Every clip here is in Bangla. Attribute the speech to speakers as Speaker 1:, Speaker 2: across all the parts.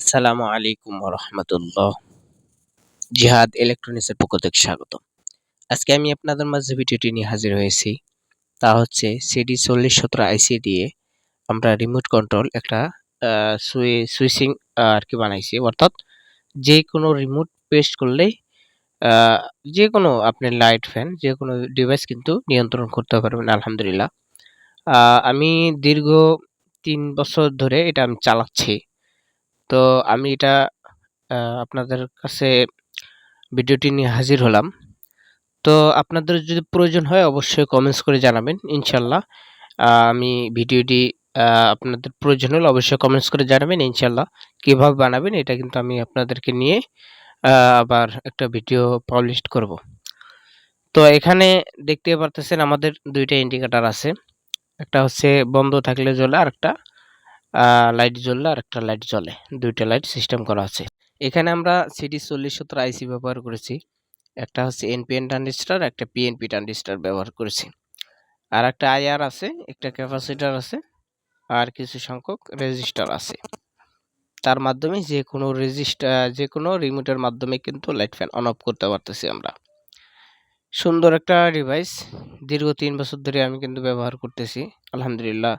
Speaker 1: আসসালামু আলাইকুম রহমতুল্লাহ। জিহাদ ইলেকট্রনিক্সের পক্ষ থেকে স্বাগত আজকে আমি আপনাদের মাঝে ভিডিওটি নিয়ে হাজির হয়েছি। তা হচ্ছে সিডি চল্লিশ সতেরো আইসি দিয়ে আমরা রিমোট কন্ট্রোল একটা সুইচিং আর কি বানাইছি। অর্থাৎ যে কোনো রিমোট পেস্ট করলেই যে কোনো আপনি লাইট ফ্যান যে কোনো ডিভাইস কিন্তু নিয়ন্ত্রণ করতে পারবেন, আলহামদুলিল্লাহ। আমি দীর্ঘ তিন বছর ধরে এটা আমি চালাচ্ছি। তো আমি এটা আপনাদের কাছে ভিডিওটি নিয়ে হাজির হলাম। তো আপনাদের যদি প্রয়োজন হয় অবশ্যই কমেন্টস করে জানাবেন, ইনশাল্লাহ। আমি ভিডিওটি আপনাদের প্রয়োজন হলে অবশ্যই কমেন্টস করে জানাবেন, ইনশাল্লাহ। কীভাবে বানাবেন এটা কিন্তু আমি আপনাদেরকে নিয়ে আবার একটা ভিডিও পাবলিশ করব। তো এখানে দেখতে পারতেছেন আমাদের দুইটা ইন্ডিকেটার আছে। একটা হচ্ছে বন্ধ থাকলে জ্বলে আর একটা লাইট জ্বললে আর একটা লাইট জ্বলে। দুইটা লাইট সিস্টেম করা আছে। এখানে আমরা সিডি চল্লিশ সত্তর আইসি ব্যবহার করেছি। একটা হচ্ছে এনপিএন ট্রানজিস্টার একটা পিএনপি ট্রানজিস্টার ব্যবহার করেছি। আর একটা আইআর আছে, একটা ক্যাপাসিটার আছে, আর কিছু সংখ্যক রেজিস্টার আছে। তার মাধ্যমে যে কোনো রেজিস্টার যে কোনো রিমোটের মাধ্যমে কিন্তু লাইট ফ্যান অন অফ করতে পারতেছি আমরা। সুন্দর একটা ডিভাইস দীর্ঘ তিন বছর ধরে আমি কিন্তু ব্যবহার করতেছি। আলহামদুলিল্লাহ।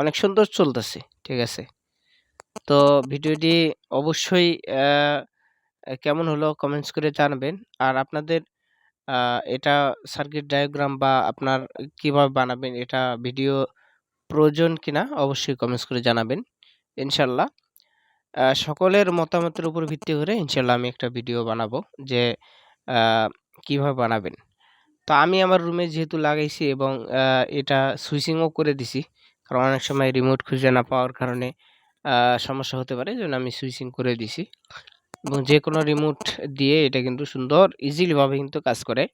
Speaker 1: অনেক সুন্দর চলতেছে, ঠিক আছে? তো ভিডিওটি অবশ্যই কেমন হলো কমেন্টস করে জানাবেন। আর আপনাদের এটা সার্কিট ডায়াগ্রাম বা আপনার কীভাবে বানাবেন, এটা ভিডিও প্রয়োজন কিনা অবশ্যই কমেন্টস করে জানাবেন, ইনশাল্লাহ। সকলের মতামতের উপর ভিত্তি করে ইনশাল্লাহ আমি একটা ভিডিও বানাবো যে কীভাবে বানাবেন। তো আমি আমার রুমে যেহেতু লাগাইছি এবং এটা সুইচিংও করে দিছি কারণ অনেক সময় রিমোট খুঁজে না পাওয়ার কারণে সমস্যা হতে পারে জন্য আমি সুইচিং করে দিছি। এবং যে কোনো রিমোট দিয়ে এটা কিন্তু সুন্দর ইজিলিভাবে কিন্তু কাজ করে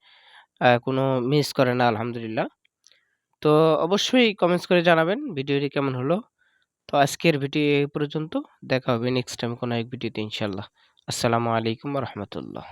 Speaker 1: কোনো মিস করে না, আলহামদুলিল্লাহ। তো অবশ্যই কমেন্টস করে জানাবেন, ভিডিওটি কেমন হলো? তো আজকের ভিডিও এই পর্যন্ত, দেখা হবে নেক্সট টাইম কোনো এক ভিডিওতে ইনশাল্লাহ আসসালামু আলাইকুম রহমতুল্লাহ।